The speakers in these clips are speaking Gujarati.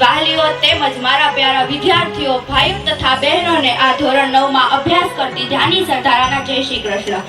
વાલીઓ તેમજ મારા પ્યારા વિદ્યાર્થીઓ, ભાઈઓ તથા બહેનોને આ ધોરણ નવમાં અભ્યાસ કરતી ધ્યાની સરદારાના જય શ્રી કૃષ્ણ.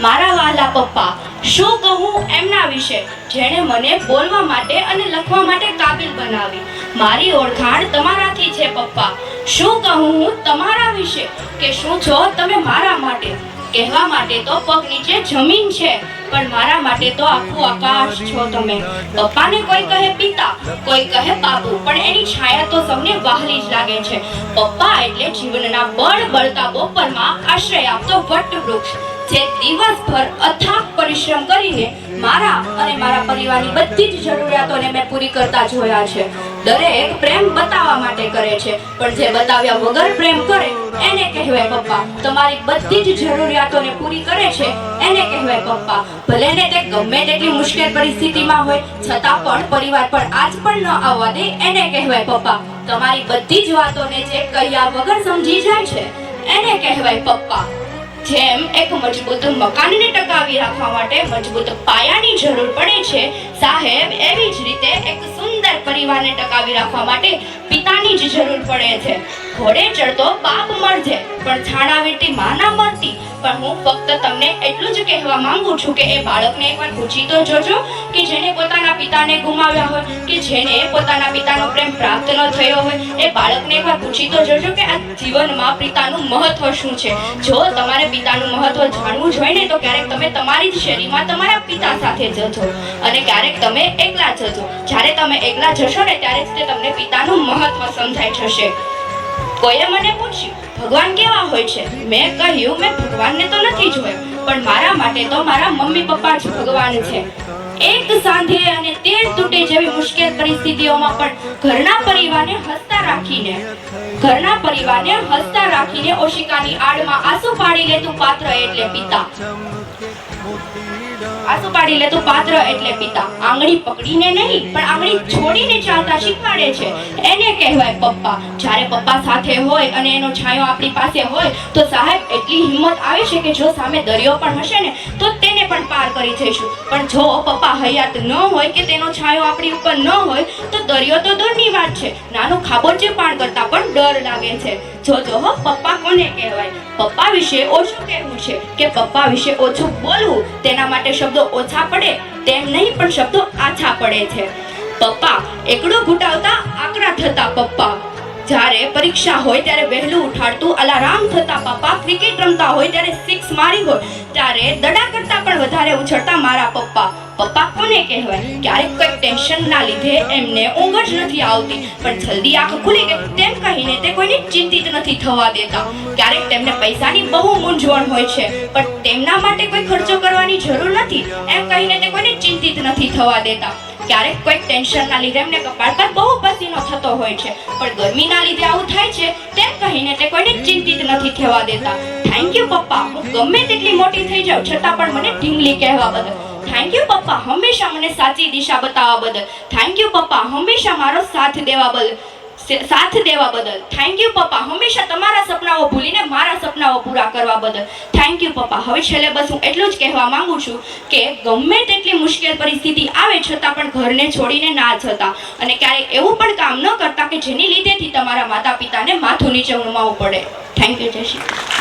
મારા વાલા પપ્પા, શું કહું એમના વિશે? જેણે મને બોલવા માટે અને લખવા માટે કાબિલ બનાવી. મારી ઓળખાણ તમારાથી છે પપ્પા. શું કહું હું તમારા વિશે? કે શું છો તમે મારા માટે? કહેવા માટે તો પગ નીચે જમીન છે, પણ મારા માટે તો આખું આકાશ છો તમે. પપ્પાને કોઈ કહે પિતા, કોઈ કહે બાપુ પણ એની છાયા તો સૌને વહાલી જ લાગે છે. પપ્પા એટલે જીવનના બળ બળતા બપોરમાં આશ્રય આપતો વટ વૃક્ષ. જે દિવસભર અથાક પરિશ્રમ કરીને મારા અને મારા પરિવારની બધી જ જરૂરિયાતોને મેં પૂરી કરતા જોયા છે. દરેક પ્રેમ બતાવવા માટે કરે છે. પણ જે બતાવ્યા વગર પ્રેમ કરે, એને કહેવાય પપ્પા. તમારી બધી જ જરૂરિયાતોને પૂરી કરે છે, એને કહેવાય પપ્પા. ભલે ને તે ગમે તેટલી મુશ્કેલ પરિસ્થિતિમાં હોય, છતાં પણ પરિવાર પર આજ પણ ન આવવા દે, એને કહેવાય પપ્પા. તમારી બધી જ વાતોને જે કહ્યા વગર સમજી જાય છે, એને કહેવાય પપ્પા. જેમ એક મજબૂત મકાનને ટકાવી રાખવા માટે મજબૂત પાયાની જરૂર પડે છે, સાહેબ, એવી જ રીતે એક સુંદર પરિવારને ટકાવી રાખવા માટે પિતાની જ જરૂર પડે છે. ઘોડે ચડતો બાપ મરજે પણ છાણા વીટી માના મરતી પણ હું ફક્ત તમને એટલું જ કહેવા માંગુ છું કે એ બાળકને એકવાર પૂછી તો જોજો કે જેને પોતાના પિતાને ગુમાવ્યા હોય, કે જેને પોતાના પિતાનો પ્રેમ પ્રાપ્ત ન થયો હોય, એ બાળકને એકવાર પૂછી તો જોજો કે આ જીવનમાં પિતાનું મહત્વ શું છે. જો તમારે પિતાનું મહત્વ જાણવું જ હોય ને, તો ક્યારેક તમે તમારી જ શેરીમાં તમારા પિતા સાથે જજો. અને ક્યારેક તમે એકલા જજો. જ્યારે તમે એકલા જશો ને, ત્યારે જ તે તમને પિતાનું મહત્વ સમજાઈ જશે. કોઈએ મને પૂછ્યું, ભગવાન કેવા હોય છે? મેં કહ્યું, મેં ભગવાનને તો નથી જોયો, પણ મારા માટે તો મારા મમ્મી પપ્પા જ ભગવાન છે. એક સાંધે અને તેર તૂટે જેવી મુશ્કેલ પરિસ્થિતિઓમાં પણ ઘરના પરિવારને હસતા રાખીને, ઘરના પરિવારને હસતા રાખીને ઓશિકાની આડમાં આંસુ પાડી લેતું પાત્ર એટલે પિતા. આંસુ પાડી લેતું પાત્ર એટલે પિતા. આંગળી પકડીને નહીં, પણ આંગળી છોડીને ચાલતા શીખવાડે છે. એને કહેવાય પપ્પા. જ્યારે પપ્પા સાથે હોય અને એનો છાંયો આપણી પાસે હોય, તો સાહેબ, એટલી હિંમત આવે છે કે જો સામે દરિયો પણ હશે ને, તો તેને પણ પાર કરી જઈશું. પણ જો પપ્પા હયાત ન હોય કે તેનો છાંયો આપણી ઉપર ન હોય, તો દરિયો તો દૂરની વાત છે. નાનું ખાબોચે પાર કરતા પણ ડર લાગે છે. જો જો, હો, પપ્પા કોને કહેવાય? પપ્પા વિશે ઓછું કહેવું છે કે પપ્પા વિશે ઓછું બોલવું તેના માટે શબ્દો ઓછા પડે, તેમ નહીં, પણ શબ્દો આછા પડે છે. પપ્પા, એકડો ઘૂંટાવતા આકરા થતા પપ્પા. જ્યારે પરીક્ષા હોય ત્યારે વહેલું ઉઠાડતું અલારામ થતા પપ્પા ક્રિકેટ રમતા હોય ત્યારે સિક્સ મારી હોય, ત્યારે દડા કરતા પણ વધારે ઉછળતા મારા પપ્પા. પપ્પા કોને કહેવાય? ક્યારેક કંઈક ટેન્શનના લીધે એમને ઊંઘ જ નથી આવતી. પણ જલ્દી આંખ ખુલી ગઈ તેમ કહીને તે કોઈને ચિંતિત નથી થવા દેતા. ક્યારેક તેમને પૈસાની બહુ મૂંઝવણ હોય છે, પણ તેમના માટે કોઈ ખર્ચો કરવાની જરૂર નથી. એમ કહીને તે કોઈને ચિંતિત નથી થવા દેતા. ક્યારેક કોઈ ટેન્શનના લીધે એમને કપાળ પર બહુ પસીનો થતો હોય છે. પણ ગરમીના લીધે આવું થાય છે, તેમ કહીને તે કોઈને ચિંતિત નથી થવા દેતા. થેન્ક યુ પપ્પા. હું ગમે તેટલી મોટી થઈ જાઉં, છતાં પણ મને ઢીંગલી કહેવા બદલ. થેન્ક યુ પપ્પા. હંમેશા મને સાચી દિશા બતાવવા બદલ. થેન્ક યુ પપ્પા. હંમેશા મારો સાથ દેવા બદલ. સાથ દેવા બદલ. થેન્ક યુ પપ્પા. હંમેશા તમારા સપનાઓ ભૂલીને મારા સપનાઓ પૂરા કરવા બદલ. થેન્ક યુ પપ્પા. હવે છેલ્લે બસ હું એટલું જ કહેવા માંગુ છું કે ગમે તેટલી મુશ્કેલ પરિસ્થિતિ આવે છતાં પણ ઘરને છોડીને ના જતા. અને ક્યારેક એવું પણ કામ ન કરતા કે જેની લીધેથી તમારા માતા પિતાને માથું નીચે ઉણમાવવું પડે. થેન્ક યુ જય શ્રી.